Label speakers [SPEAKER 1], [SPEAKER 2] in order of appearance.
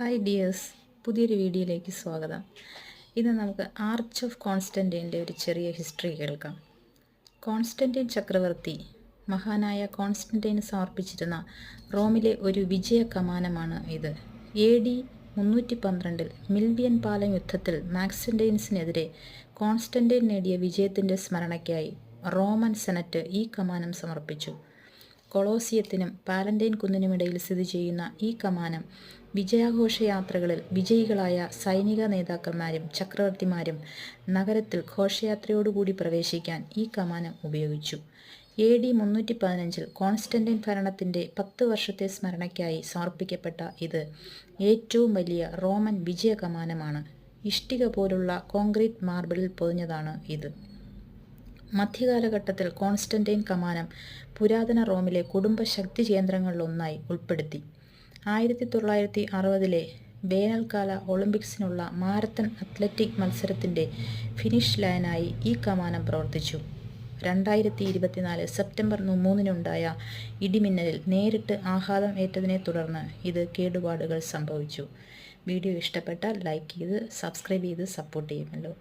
[SPEAKER 1] Hi dears പുതിയൊരു വീഡിയോയിലേക്ക് സ്വാഗതം. ഇന്ന് നമുക്ക് ആർച്ച് ഓഫ് കോൺസ്റ്റന്റീന്റെ ഒരു ചെറിയ ഹിസ്റ്ററി കേൾക്കാം. കോൺസ്റ്റന്റീൻ ചക്രവർത്തി മഹാനായ കോൺസ്റ്റന്റൈന് സമർപ്പിച്ചിരുന്ന റോമിലെ ഒരു വിജയ കമാനമാണ് ഇത്. എ ഡി മുന്നൂറ്റി പന്ത്രണ്ടിൽ മിൽബിയൻ പാലം യുദ്ധത്തിൽ മാക്സിന്റൈൻസിനെതിരെ കോൺസ്റ്റന്റൈൻ നേടിയ വിജയത്തിന്റെ സ്മരണയ്ക്കായി റോമൻ സെനറ്റ് ഈ കമാനം സമർപ്പിച്ചു. കൊളോസിയത്തിനും പാലന്റൈൻ കുന്നിനുമിടയിൽ സ്ഥിതി ചെയ്യുന്ന ഈ കമാനം വിജയാഘോഷയാത്രകളിൽ വിജയികളായ സൈനിക നേതാക്കന്മാരും ചക്രവർത്തിമാരും നഗരത്തിൽ ഘോഷയാത്രയോടുകൂടി പ്രവേശിക്കാൻ ഈ കമാനം ഉപയോഗിച്ചു. എ ഡി മുന്നൂറ്റി പതിനഞ്ചിൽ കോൺസ്റ്റന്റൈൻ ഭരണത്തിന്റെ പത്ത് വർഷത്തെ സ്മരണയ്ക്കായി സമർപ്പിക്കപ്പെട്ട ഇത് ഏറ്റവും വലിയ റോമൻ വിജയ കമാനമാണ് ഇഷ്ടിക പോലുള്ള കോൺക്രീറ്റ് മാർബിളിൽ പൊതിഞ്ഞതാണ് ഇത്. മധ്യകാലഘട്ടത്തിൽ കോൺസ്റ്റന്റൈൻ കമാനം പുരാതന റോമിലെ കുടുംബ ശക്തി കേന്ദ്രങ്ങളിലൊന്നായി ഉൾപ്പെടുത്തി. ആയിരത്തി തൊള്ളായിരത്തി അറുപതിലെ വേനൽക്കാല ഒളിമ്പിക്സിനുള്ള മാരത്തൺ അത്ലറ്റിക് മത്സരത്തിന്റെ ഫിനിഷ് ലൈനായി ഈ കമാനം പ്രവർത്തിച്ചു. രണ്ടായിരത്തി ഇരുപത്തിനാല് സെപ്റ്റംബർ മൂന്നിനുണ്ടായ ഇടിമിന്നലിൽ നേരിട്ട് ആഘാതം ഏറ്റതിനെ തുടർന്ന് ഇത് കേടുപാടുകൾ സംഭവിച്ചു. വീഡിയോ ഇഷ്ടപ്പെട്ടാൽ ലൈക്ക് ചെയ്ത് സബ്സ്ക്രൈബ് ചെയ്ത് സപ്പോർട്ട് ചെയ്യുമല്ലോ.